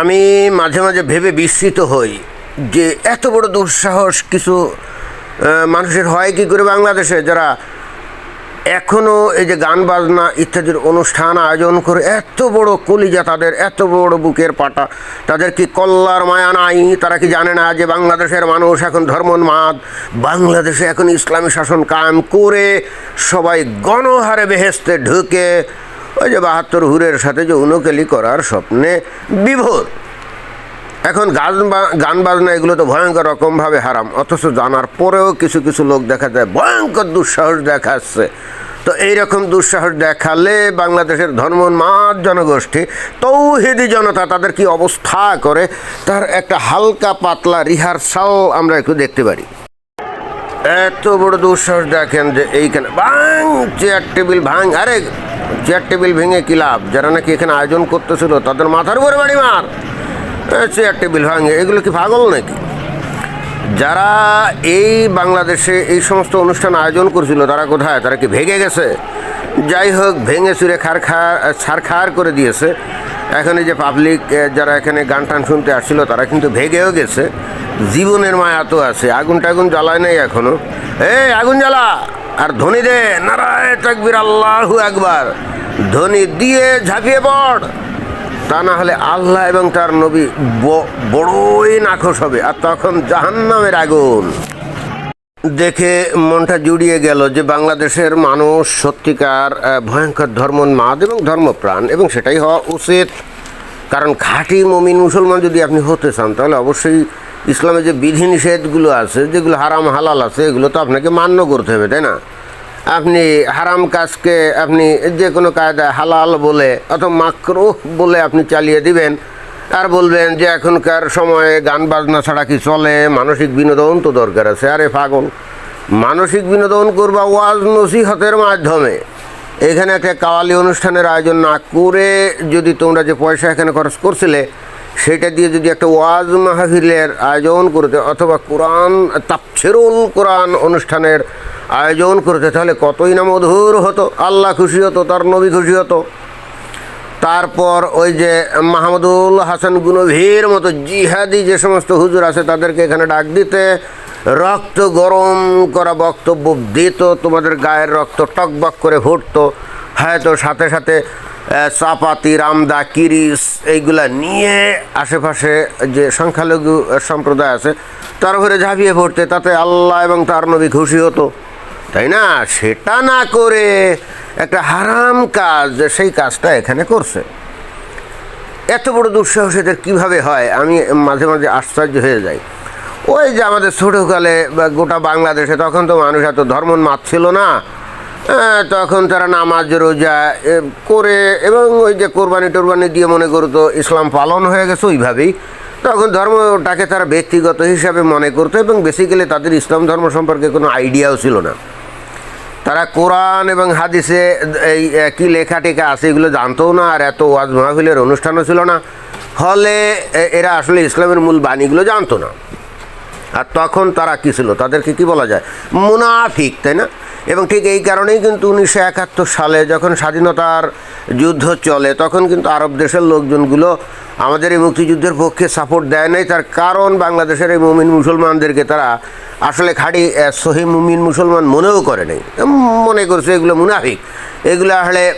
আমি মাঝে মাঝে ভেবে বিস্মিত হই যে এত বড় দুঃসাহস কিছু মানুষের হয় কি করে বাংলাদেশে? যারা এখনও এই যে গান বাজনা ইত্যাদির অনুষ্ঠান আয়োজন করে, এত বড় কলিজা তাদের, এত বড় বুকের পাটা। তাদের কি কল্লার মায়া নাই? তারা কি জানে না যে বাংলাদেশের মানুষ এখন ধর্মোন্মাদ? বাংলাদেশে এখন ইসলামী শাসন কায়েম করে সবাই গণহারে বেহেস্তে ঢুকে ওই যে বাহাত্তর হুরের সাথে যে উনকেলি করার স্বপ্নে বিভোর। এখন গান গান বাজনা এগুলো তো ভয়ঙ্কর রকমভাবে হারাম, অথচ জানার পরেও কিছু কিছু লোক দেখা যায় ভয়ঙ্কর দুঃসাহস দেখাচ্ছে। তো এইরকম দুঃসাহস দেখালে বাংলাদেশের ধর্মোন্মাদ জনগোষ্ঠী, তৌহিদি জনতা তাদের কি অবস্থা করে? তার একটা হালকা পাতলা রিহার্সাল আমরা একটু দেখতে পারি। এত বড় দুঃসাহস দেখেন যে এইখানে ভাঙ, চেয়ার টেবিল ভাঙ, আরে চেয়ার টেবিল ভেঙে কি লাভ? যারা নাকি এখানে আয়োজন করতেছিল, তাদের মাথার উপরে বাড়ি মার। চেয়ার টেবিল ভাঙে, এগুলো কি পাগল নাকি? যারা এই বাংলাদেশে এই সমস্ত অনুষ্ঠান আয়োজন করছিল, তারা কোথায়? তারা কি ভেঙে গেছে? যাই হোক, ভেঙে চুরে খার খার ছাড়খার করে দিয়েছে। এখন যে পাবলিক যারা এখানে গান টান শুনতে আসছিল, তারা কিন্তু ভেগেও গেছে। জীবনের মায়া তো আছে, আগুন টাগুন জ্বালায় নাই এখনও এই, আগুন জ্বালা! আর ধ্বনি দে, নারায় তাকবির, আল্লাহু একবার ধ্বনি দিয়ে ঝাঁপিয়ে পড়। তা না হলে আল্লাহ এবং তার নবী বড়ই নাখোশ হবে, আর তখন জাহান্নামের আগুন। দেখে মনটা জুড়িয়ে গেল যে বাংলাদেশের মানুষ সত্যিকার ভয়ঙ্কর ধর্মোন্মাদ এবং ধর্মপ্রাণ, এবং সেটাই হওয়া উচিত। কারণ খাঁটি মমিন মুসলমান যদি আপনি হতে চান, তাহলে অবশ্যই ইসলামের যে বিধিনিষেধগুলো আছে, যেগুলো হারাম, হালাল আছে, এগুলো তো আপনাকে মান্য করতে হবে, তাই না? আপনি হারাম কাজকে আপনি যে কোনো কায়দায় হালাল বলে অথবা মাকরুহ বলে আপনি চালিয়ে দিবেন, আর বলবেন যে এখনকার সময়ে গান বাজনা ছাড়া কি চলে? মানসিক বিনোদন তো দরকার আছে, আরে পাগল। মানসিক বিনোদন করবা ওয়াজ নসিহতের মাধ্যমে। এখানে একটা কাওয়ালি অনুষ্ঠানের আয়োজন না করে যদি তোমরা যে পয়সা এখানে খরচ করছিলে সেটা দিয়ে যদি একটা ওয়াজ মাহফিলের আয়োজন করতে অথবা কোরআন তাপছেরুল কোরআন অনুষ্ঠানের আয়োজন করতে, তাহলে কতই না মধুর হতো। আল্লাহ খুশি হতো, তার নবী খুশি হতো। তারপর ওই যে মাহমুদুল হাসান গুনভীর মতো জিহাদি যে সমস্ত হুজুর আছে, তাদেরকে এখানে ডাক দিতে, রক্ত গরম করা বক্তব্য দিত, তোমাদের গায়ের রক্ত টকবক করে ফুটতো। হয়তো সাথে সাথে চাপাতি, রামদা, কিরিস এইগুলা নিয়ে আশেপাশে যে সংখ্যালঘু সম্প্রদায় আছে, তার উপরে ঝাঁপিয়ে পড়তে, তাতে আল্লাহ এবং তার নবী খুশি হতো। তাই না? সেটা না করে একটা হারাম কাজ সেই কাজটা এখানে করছে। এত বড় দুঃসাহস এদের কীভাবে হয়? আমি মাঝে মাঝে আশ্চর্য হয়ে যাই। ওই যে আমাদের ছোটোকালে বা গোটা বাংলাদেশে তখন তো মানুষ এত ধর্ম ছিল না। তখন তারা নামাজ, রোজা করে এবং ওই যে কোরবানি টোরবানি দিয়ে মনে করতো ইসলাম পালন হয়ে গেছে ওইভাবেই। তখন ধর্মটাকে তারা ব্যক্তিগত হিসাবে মনে করতো এবং বেসিক্যালি তাদের ইসলাম ধর্ম সম্পর্কে কোনো আইডিয়াও ছিল না। তারা কোরআন এবং হাদিসে এই কি লেখা টেখা আছে এগুলো জানতও না আর এত ওয়াজ মাহফিলের অনুষ্ঠানও ছিল না। হলে এরা আসলে ইসলামের মূল বাণীগুলো জানতো না। আর তখন তারা কী ছিল? তাদেরকে কি বলা যায়? মুনাফিক, তাই না? এবং ঠিক এই কারণেই কিন্তু উনিশশো একাত্তর সালে যখন স্বাধীনতার যুদ্ধ চলে তখন কিন্তু আরব দেশের লোকজনগুলো আমাদের এই মুক্তিযুদ্ধের পক্ষে সাপোর্ট দেয় নাই। তার কারণ বাংলাদেশের এই মুমিন মুসলমানদেরকে তারা আসলে আহ, সহি মুমিন মুসলমান মনেও করে নাই। মনে করছে এগুলো মুনাফিক। এগুলো আসলে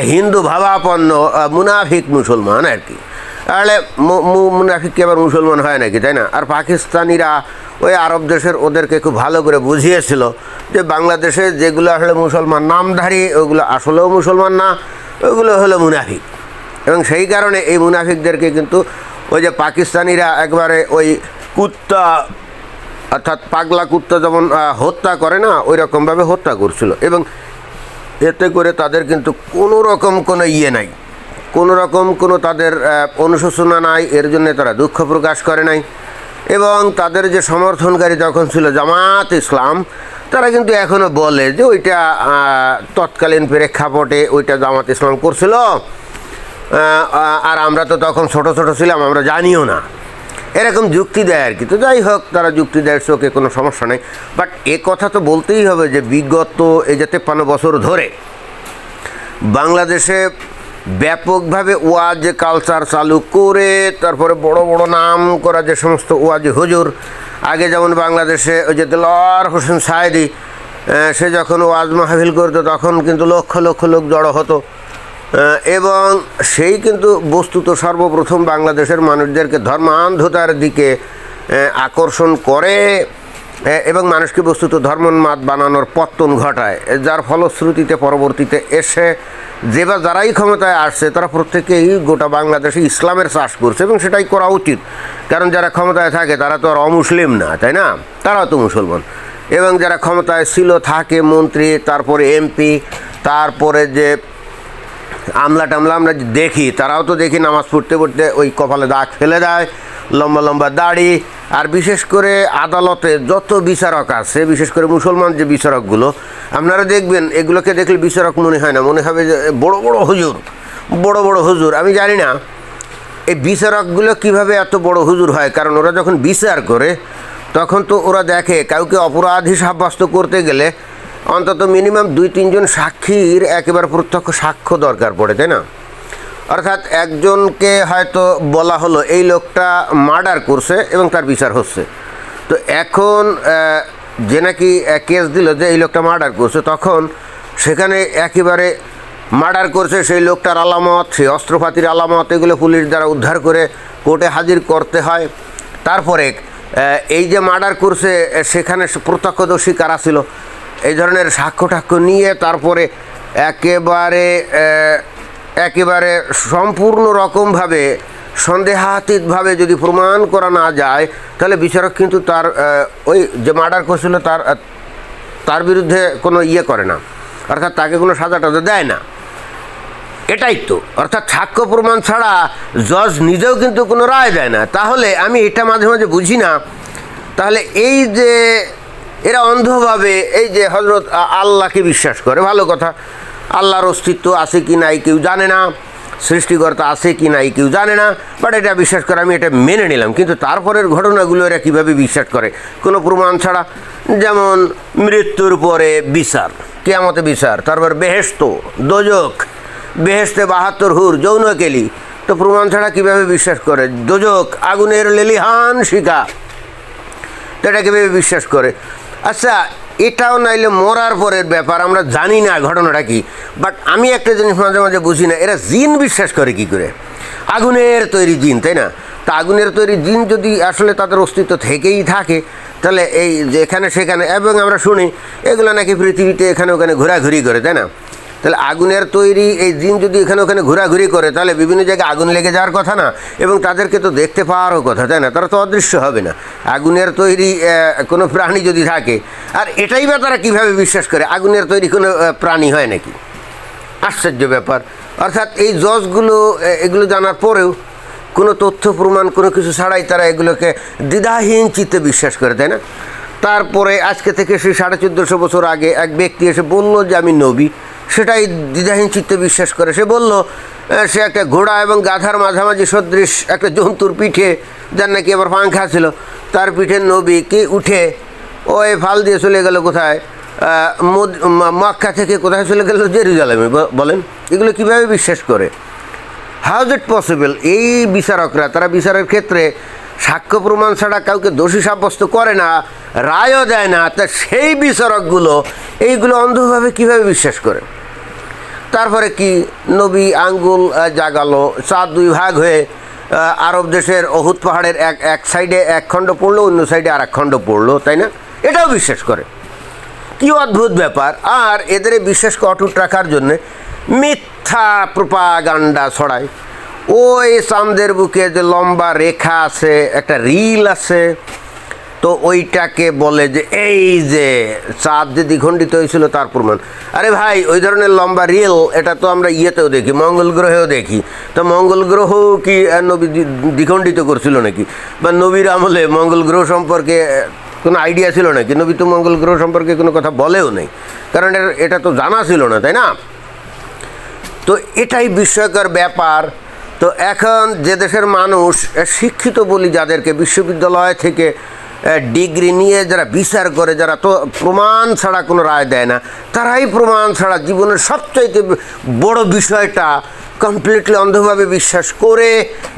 হিন্দু ভাবাপন্ন মুনাফিক মুসলমান আর কি। তাহলে মুনাফিক কি আবার মুসলমান হয় নাকি, তাই না? আর পাকিস্তানিরা ওই আরব দেশের ওদেরকে খুব ভালো করে বুঝিয়েছিল যে বাংলাদেশে যেগুলো আসলে মুসলমান নামধারী, ওগুলো আসলেও মুসলমান না, ওগুলো হলো মুনাফিক। এবং সেই কারণে এই মুনাফিকদেরকে কিন্তু ওই যে পাকিস্তানিরা একবারে ওই কুত্তা, অর্থাৎ পাগলা কুত্তা যেমন হত্যা করে না ওই রকমভাবে হত্যা করছিল। এবং এতে করে তাদের কিন্তু কোনো রকম কোনো ইয়ে নাই। কোনো রকম কোনো তাদের অনুশোচনা নাই, এর জন্য তারা দুঃখ প্রকাশ করে নাই। এবং তাদের যে সমর্থনকারী তখন ছিল জামাত ইসলাম, তারা কিন্তু এখনও বলে যে ওইটা তৎকালীন প্রেক্ষাপটে ওইটা জামাত ইসলাম করছিল। আর আমরা তো তখন ছোট ছোট ছিলাম, আমরা জানিও না। এরকম যুক্তি দেয় আর কি। তো যাই হোক, তারা যুক্তি দেয়, চোখে কোনো সমস্যা নেই। বাট এ কথা তো বলতেই হবে যে বিগত এই যে তেপ্পান্ন বছর ধরে বাংলাদেশে ব্যাপকভাবে ওয়াজ কালচার চালু করে, তারপরে বড় বড় নাম করা যে সমস্ত ওয়াজ, হুজুর, আগে যেমন বাংলাদেশে ওই যে দেলোয়ার হোসেন সাহেদি সে যখন ওয়াজ মাহফিল করতো, তখন কিন্তু লক্ষ লক্ষ লোক জড়ো হতো। এবং সেই কিন্তু বস্তুত সর্বপ্রথম বাংলাদেশের মানুষদেরকে ধর্মান্ধতার দিকে আকর্ষণ করে। এবং মানুষকে বস্তুত ধর্মোন্মাদ বানানোর পত্তন ঘটায়। যার ফলশ্রুতিতে পরবর্তীতে এসে যে বা যারাই ক্ষমতায় আসছে, তারা প্রত্যেকেই গোটা বাংলাদেশে ইসলামের চাষ করছে এবং সেটাই করা উচিত। কারণ যারা ক্ষমতায় থাকে, তারা তো আর অমুসলিম না, তাই না? তারাও তো মুসলমান। এবং যারা ক্ষমতায় ছিল, থাকে মন্ত্রী, তারপরে এমপি, তারপরে যে আমলা টামলা আমরা দেখি, তারাও তো দেখি নামাজ পড়তে পড়তে ওই কপালে দাগ ফেলে দেয়। লম্বা লম্বা দাড়ি, আর বিশেষ করে আদালতে যত বিচারক আছে, বিশেষ করে মুসলমান যে বিচারকগুলো, আপনারা দেখবেন, এগুলোকে দেখলে বিচারক মনে হয় না, মনে হবে যে বড় বড় হুজুর, বড় বড় হুজুর। আমি জানি না, এই বিচারকগুলো কীভাবে এত বড় হুজুর হয়, কারণ ওরা যখন বিচার করে, তখন তো ওরা দেখে, কাউকে অপরাধী সাব্যস্ত করতে গেলে অন্তত মিনিমাম দুই তিনজন সাক্ষীর একেবারে প্রত্যক্ষ সাক্ষ্য দরকার পড়ে, তাই না? অর্থাৎ একজনকে হয়তো বলা হলো এই লোকটা মার্ডার করছে এবং তার বিচার হচ্ছে। তো এখন যে নাকি কেস দিল যে এই লোকটা মার্ডার করছে, তখন সেখানে একেবারে মার্ডার করছে সেই লোকটার আলামত, সেই অস্ত্রপাতির আলামত, এগুলো পুলিশ দ্বারা উদ্ধার করে কোর্টে হাজির করতে হয়। তারপরে এই যে মার্ডার করছে সেখানে প্রত্যক্ষদর্শী কারা ছিল? এই ধরনের সাক্ষ্য টাক্ষ্য নিয়ে তারপরে একেবারে একেবারে সম্পূর্ণ রকমভাবে, সন্দেহাতীতভাবে যদি প্রমাণ করা না যায়, তাহলে বিচারক কিন্তু তার ওই যে মার্ডার করছিল তার তার বিরুদ্ধে কোনো ইয়ে করে না। অর্থাৎ তাকে কোনো সাজা টাজা দেয় না। এটাই তো। অর্থাৎ সাক্ষ্য প্রমাণ ছাড়া জজ নিজেও কিন্তু কোনো রায় দেয় না। তাহলে আমি এটা মাঝে মাঝে বুঝি না। তাহলে এই যে এরা অন্ধভাবে, এই যে হজরত আল্লাহকে বিশ্বাস করে, ভালো কথা। আল্লাহর অস্তিত্ব আছে কি নাই কেউ জানে না, সৃষ্টিকর্তা আছে কি নাই কেউ জানে না বাট এটা বিশ্বাস করে আমি এটা মেনে নিলাম। কিন্তু তারপরের ঘটনাগুলো এরা কীভাবে বিশ্বাস করে? কোনো প্রমাণ ছাড়া, যেমন মৃত্যুর পরে বিচার, কেয়ামতে বিচার, তারপর বেহেস্ত দোজক বেহেস্তে বাহাত্তর হুর, যৌন কেলি, তো প্রমাণ ছাড়া কীভাবে বিশ্বাস করে? দোজক, আগুনের লেলিহান শিকা তো এটা কীভাবে বিশ্বাস করে? আচ্ছা এটাও নাইলে মরার পরের ব্যাপার, আমরা জানি না ঘটনাটা কি। বাট আমি একটা জিনিস মাঝে মাঝে বুঝি না, এরা জিন বিশ্বাস করে কি করে? আগুনের তৈরি জিন, তাই না? তা আগুনের তৈরি জিন যদি আসলে তাদের অস্তিত্ব থেকেই থাকে, তাহলে এই যেখানে সেখানে, এবং আমরা শুনি, এগুলো নাকি পৃথিবীতে এখানে ওখানে ঘোরাঘুরি করে, তাই না? তাহলে আগুনের তৈরি এই জিন যদি এখানে ওখানে ঘোরাঘুরি করে, তাহলে বিভিন্ন জায়গায় আগুন লেগে যাওয়ার কথা না। এবং তাদেরকে তো দেখতে পাওয়ারও কথা, তাই না? তারা তো অদৃশ্য হবে না। আগুনের তৈরি কোনো প্রাণী যদি থাকে, আর এটাই বা তারা কীভাবে বিশ্বাস করে? আগুনের তৈরি কোনো প্রাণী হয় নাকি? আশ্চর্য ব্যাপার। অর্থাৎ এই জজগুলো এগুলো জানার পরেও কোনো তথ্য প্রমাণ, কোনো কিছু ছাড়াই তারা এগুলোকে দ্বিধাহীন চিত্তে বিশ্বাস করে, তাই না? তারপরে আজকে থেকে সেই সাড়ে চোদ্দোশো বছর আগে এক ব্যক্তি এসে বলল যে, আমি নবী। সেটাই দ্বিধাহীন চিত্তে বিশ্বাস করে। সে বলল সে একটা ঘোড়া এবং গাধার মাঝামাঝি সদৃশ একটা জন্তুর পিঠে, যার নাকি আবার পাংখা ছিল। তার পিঠে নবী কি উঠে, ওই ফাল দিয়ে চলে গেল কোথায়? মক্কা থেকে কোথায় চলে গেল? জেরুজালেমে। বলেন, এগুলো কীভাবে বিশ্বাস করে? হাউ ইট পসিবল এই বিচারকরা, তারা বিচারের ক্ষেত্রে সাক্ষ্য প্রমাণ ছাড়া কাউকে দোষী সাব্যস্ত করে না, রায়ও দেয় না, তা সেই বিচারকগুলো, এইগুলো অন্ধভাবে কীভাবে বিশ্বাস করে? তারপরে কি নবী আঙ্গুল জাগালো চাঁদ দুই ভাগ হয়ে আরব দেশের অহুত পাহাড়ের এক এক সাইডে এক খণ্ড পড়ল, অন্য সাইডে আর এক খণ্ড পড়ল, তাই না? এটাও বিশ্বাস করে। কি অদ্ভুত ব্যাপার, আর এদের বিশ্বাসকে অটুট রাখার জন্যে মিথ্যা প্রপাগান্ডা ছড়ায়। ওই চাঁদের বুকে যে লম্বা রেখা আছে, একটা রিল আছে, তো ওইটাকে বলে যে, এই যে চাঁদ যে দ্বিখণ্ডিত হয়েছিল তার প্রমাণ। আরে ভাই, ওই ধরনের লম্বা রিল, এটা তো আমরা ইয়েতেও দেখি, মঙ্গল গ্রহেও দেখি। তো মঙ্গল গ্রহ কি নবী দ্বিখণ্ডিত করছিল নাকি? বা নবীর আমলে মঙ্গল গ্রহ সম্পর্কে কোনো আইডিয়া ছিল নাকি? নবী তো মঙ্গল গ্রহ সম্পর্কে কোনো কথা বলেও নেই। কারণ এটা- তো জানা ছিল না, তাই না? তো এটাই বিস্ময়কর ব্যাপার। তো এখন যে দেশের মানুষ শিক্ষিত বলি যাদেরকে বিশ্ববিদ্যালয় থেকে ডিগ্রি নিয়ে যারা বিচার করে, যারা তো প্রমাণ ছাড়া কোনো রায় দেয় না, তারাই প্রমাণ ছাড়া জীবনের সবচাইতে বড় বিষয়টা কমপ্লিটলি অন্ধভাবে বিশ্বাস করে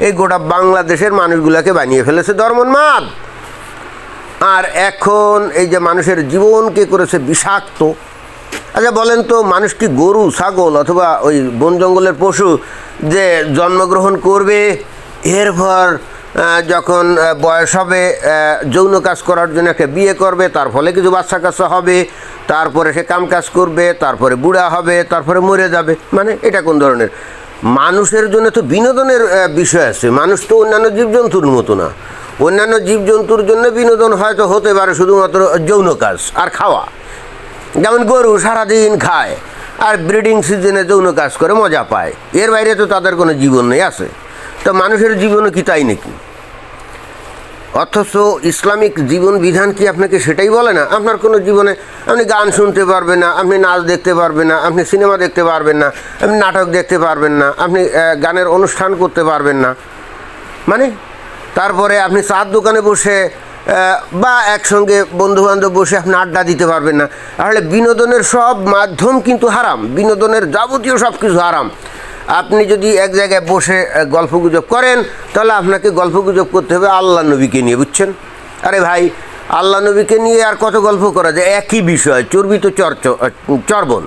এই গোটা বাংলাদেশের মানুষগুলোকে বানিয়ে ফেলেছে ধর্মোন্মাদ আর এখন এই যে মানুষের জীবনকে করেছে বিষাক্ত আচ্ছা বলেন তো, মানুষ কি গরু, ছাগল অথবা ওই বন জঙ্গলের পশু যে জন্মগ্রহণ করবে এরপর যখন বয়স হবে যৌন কাজ করার জন্য একটা বিয়ে করবে, তার ফলে কিছু বাচ্চা কাচ্চা হবে, তারপরে সে কাম কাজ করবে, তারপরে বুড়া হবে, তারপরে মরে যাবে। মানে এটা কোন ধরনের? মানুষের জন্য তো বিনোদনের বিষয় আছে। মানুষ তো অন্যান্য জীবজন্তুর মতো না। অন্যান্য জীবজন্তুর জন্য বিনোদন হয়তো হতে পারে শুধুমাত্র যৌন কাজ আর খাওয়া। যেমন গরু সারাদিন খায়, আর ব্রিডিং সিজনে যৌন কাজ করে, মজা পায়। এর বাইরে তো তাদের কোনো জীবন নেই, আছে। তো মানুষের জীবনও কি তাই নাকি? অথচ ইসলামিক জীবন বিধান কি আপনাকে সেটাই বলে না? আপনার কোনো জীবনে আপনি গান শুনতে পারবেন না, আপনি নাচ দেখতে পারবেন না, আপনি সিনেমা দেখতে পারবেন না, আপনি নাটক দেখতে পারবেন না, আপনি গানের অনুষ্ঠান করতে পারবেন না। মানে? তারপরে আপনি চার দোকানে বসে বা একসঙ্গে বন্ধুবান্ধব বসে আপনি আড্ডা দিতে পারবেন না। তাহলে বিনোদনের সব মাধ্যম কিন্তু হারাম। বিনোদনের যাবতীয় সব কিছু হারাম। আপনি যদি এক জায়গায় বসে গল্পগুজব করেন, তাহলে আপনাকে গল্পগুজব করতে হবে আল্লাহ নবীকে নিয়ে, বুঝছেন? আরে ভাই, আল্লাহ নবীকে নিয়ে আর কত গল্প করা যায়? একই বিষয়, চর্বিত চর্চ চর্বণ।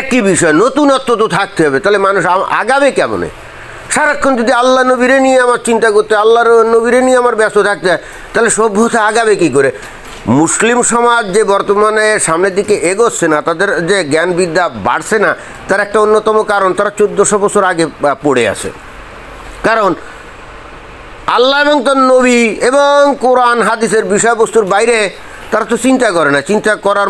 একই বিষয়, নতুনত্ব তো থাকতে হবে। তাহলে মানুষ আগাবে কেমনে? সারাক্ষণ যদি আল্লাহ নবীরে নিয়ে আমার চিন্তা করতে আল্লাহর নবীরে নিয়ে আমার ব্যস্ত থাকতে তাহলে সভ্যতা আগাবে কি করে? মুসলিম সমাজ যে বর্তমানে সামনের দিকে এগোচ্ছে না, তাদের যে জ্ঞান বিদ্যা বাড়ছে না, তার একটা অন্যতম কারণ, তারা চোদ্দোশো বছর আগে পড়ে আছে। কারণ আল্লাহ এবং তার নবী এবং কোরআন, হাদিসের বিষয়বস্তুর বাইরে তারা তো চিন্তা করে না। চিন্তা করার,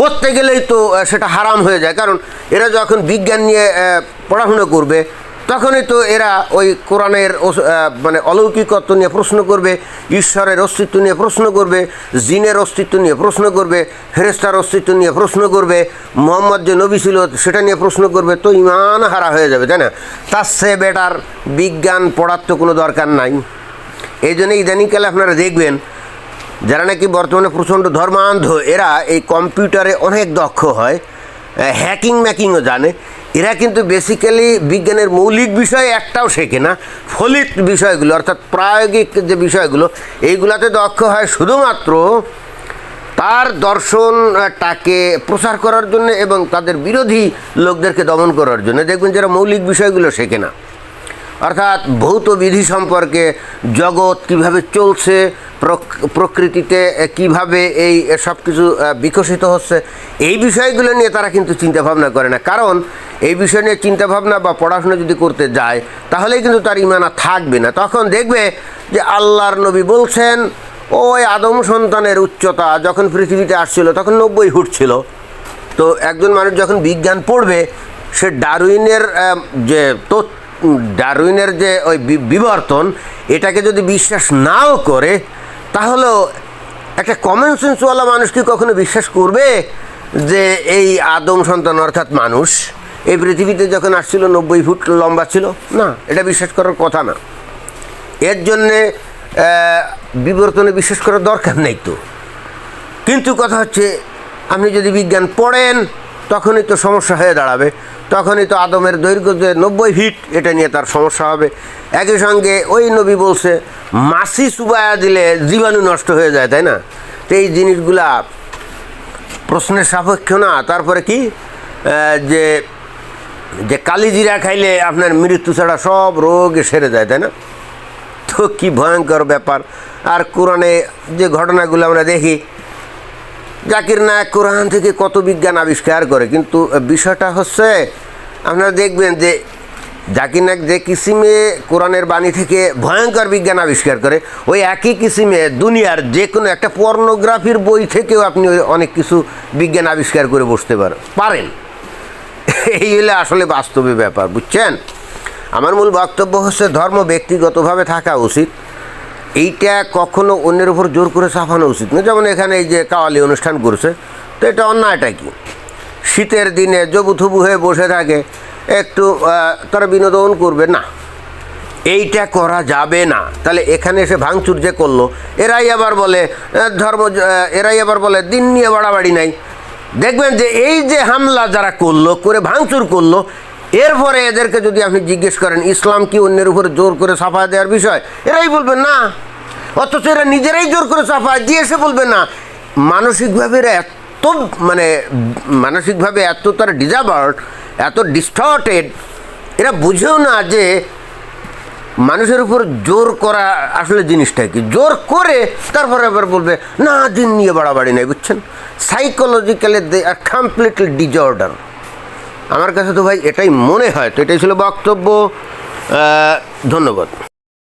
করতে গেলেই তো সেটা হারাম হয়ে যায়। কারণ এরা যখন বিজ্ঞান নিয়ে পড়াশুনো করবে তখনই তো এরা ওই কোরআনের মানে অলৌকিকত্ব নিয়ে প্রশ্ন করবে, ঈশ্বরের অস্তিত্ব নিয়ে প্রশ্ন করবে, জিনের অস্তিত্ব নিয়ে প্রশ্ন করবে ফেরেস্তার অস্তিত্ব নিয়ে প্রশ্ন করবে, মোহাম্মদ যে নবী ছিল সেটা নিয়ে প্রশ্ন করবে, তো ইমান হারা হয়ে যাবে, তাই না? তার সে বেটার বিজ্ঞান পড়ার তো কোনো দরকার নাই। এই জন্য ইদানিংকালে আপনারা দেখবেন, যারা নাকি বর্তমানে প্রচণ্ড ধর্মান্ধ, এরা এই কম্পিউটারে অনেক দক্ষ হয়। হ্যাকিং ম্যাকিংও জানে। এরা কিন্তু বেসিক্যালি বিজ্ঞানের মৌলিক বিষয় একটাও শেখে না, ফলিত বিষয়গুলো, অর্থাৎ প্রায়োগিক যে বিষয়গুলো, এইগুলাতে দক্ষ হয়। শুধুমাত্র তার দর্শনটাকে প্রচার করার জন্য এবং তাদের বিরোধী লোকদেরকে দমন করার জন্য। দেখবেন যারা মৌলিক বিষয়গুলো শেখে না। অর্থাৎ ভৌত বিধি সম্পর্কে জগৎ কীভাবে চলছে, প্রক- প্রকৃতিতে কীভাবে এই সব কিছু বিকশিত হচ্ছে, এই বিষয়গুলো নিয়ে তারা কিন্তু চিন্তা ভাবনা করে না। কারণ এই বিষয় নিয়ে চিন্তা ভাবনা বা পড়াশোনা যদি করতে যায়, তাহলেই কিন্তু তার ইমানা থাকবে না। তখন দেখবে যে আল্লাহর নবী বলছেন, ওই আদম সন্তানের উচ্চতা যখন পৃথিবীতে আসছিল, তখন নব্বই ফুট ছিল। তো একজন মানুষ যখন বিজ্ঞান পড়বে, সে ডারউইনের যে তো ডারউইনের যে ওই বিবর্তন, এটাকে যদি বিশ্বাস নাও করে, তাহলেও একটা কমন সেন্সওয়ালা মানুষ কি কখনো বিশ্বাস করবে যে এই আদম সন্তান অর্থাৎ মানুষ, এই পৃথিবীতে যখন আসছিল নব্বই ফুট লম্বা ছিল? না, এটা বিশ্বাস করার কথা না। এর জন্যে বিবর্তনে বিশ্বাস করার দরকার নেই তো। কিন্তু কথা হচ্ছে, আপনি যদি বিজ্ঞান পড়েন, তখনই তো সমস্যা হয়ে দাঁড়াবে। তখনই তো আদমের দৈর্ঘ্য যে নব্বই ফিট এটা নিয়ে তার সমস্যা হবে। একই সঙ্গে ওই নবী বলছে, মাসি সুবায়া দিলে জীবাণু নষ্ট হয়ে যায় তাই না? তো এই জিনিসগুলা প্রশ্নের সাপেক্ষ না। তারপরে কি? যে যে কালিজিরা খাইলে আপনার মৃত্যু ছাড়া সব রোগ সেরে যায়, তাই না? তো কি ভয়ঙ্কর ব্যাপার। আর কোরআনে যে ঘটনাগুলো আমরা দেখি জাকির নায়ক কোরআন থেকে কত বিজ্ঞান আবিষ্কার করে, কিন্তু বিষয়টা হচ্ছে, আপনারা দেখবেন যে জাকির নায়ক যে কিসিমে কোরআনের বাণী থেকে ভয়ঙ্কর বিজ্ঞান আবিষ্কার করে, ওই একই কিসিমে দুনিয়ার যে কোনো একটা পর্নোগ্রাফির বই থেকেও আপনি অনেক কিছু বিজ্ঞান আবিষ্কার করে বসতে পারেন পারেন। এই হলে আসলে বাস্তবে ব্যাপার, বুঝছেন? আমার মূল বক্তব্য হচ্ছে ধর্ম ব্যক্তিগতভাবে থাকা উচিত। এইটা কখনো অন্যের উপর জোর করে চাপানো উচিত না। যেমন এখানে এই যে কাওয়ালি অনুষ্ঠান করছে, তো এটা অন্যায়টা কি? শীতের দিনে জবুথুবু হয়ে বসে থাকে, একটু তারা বিনোদন করবে, না। এইটা করা যাবে না। তাহলে এখানে এসে ভাঙচুর যে করল, এরাই আবার বলে ধর্ম এরাই আবার বলে, দিন নিয়ে বাড়াবাড়ি নাই। দেখবেন যে এই যে হামলা যারা করল, করে ভাঙচুর করল এরপরে এদেরকে যদি আপনি জিজ্ঞেস করেন, ইসলাম কি অন্যের উপরে জোর করে সাফা দেওয়ার বিষয়? এরাই বলবেন না। অথচ এরা নিজেরাই জোর করে সাফা দিয়ে এসে বলবে, না। মানসিকভাবে এরা এত মানে মানসিকভাবে এত তারা ডিজাবার্ড এত ডিস্টর্টেড, এরা বুঝেও না যে মানুষের উপর জোর করা আসলে জিনিসটা কি। জোর করে তারপরে আবার বলবে, না, দিন নিয়ে বাড়াবাড়ি নাই, বুঝছেন? Psychologically they are completely disorder আমার কাছে তো ভাই এটাই মনে হয় তো এটাই ছিল বক্তব্য। ধন্যবাদ।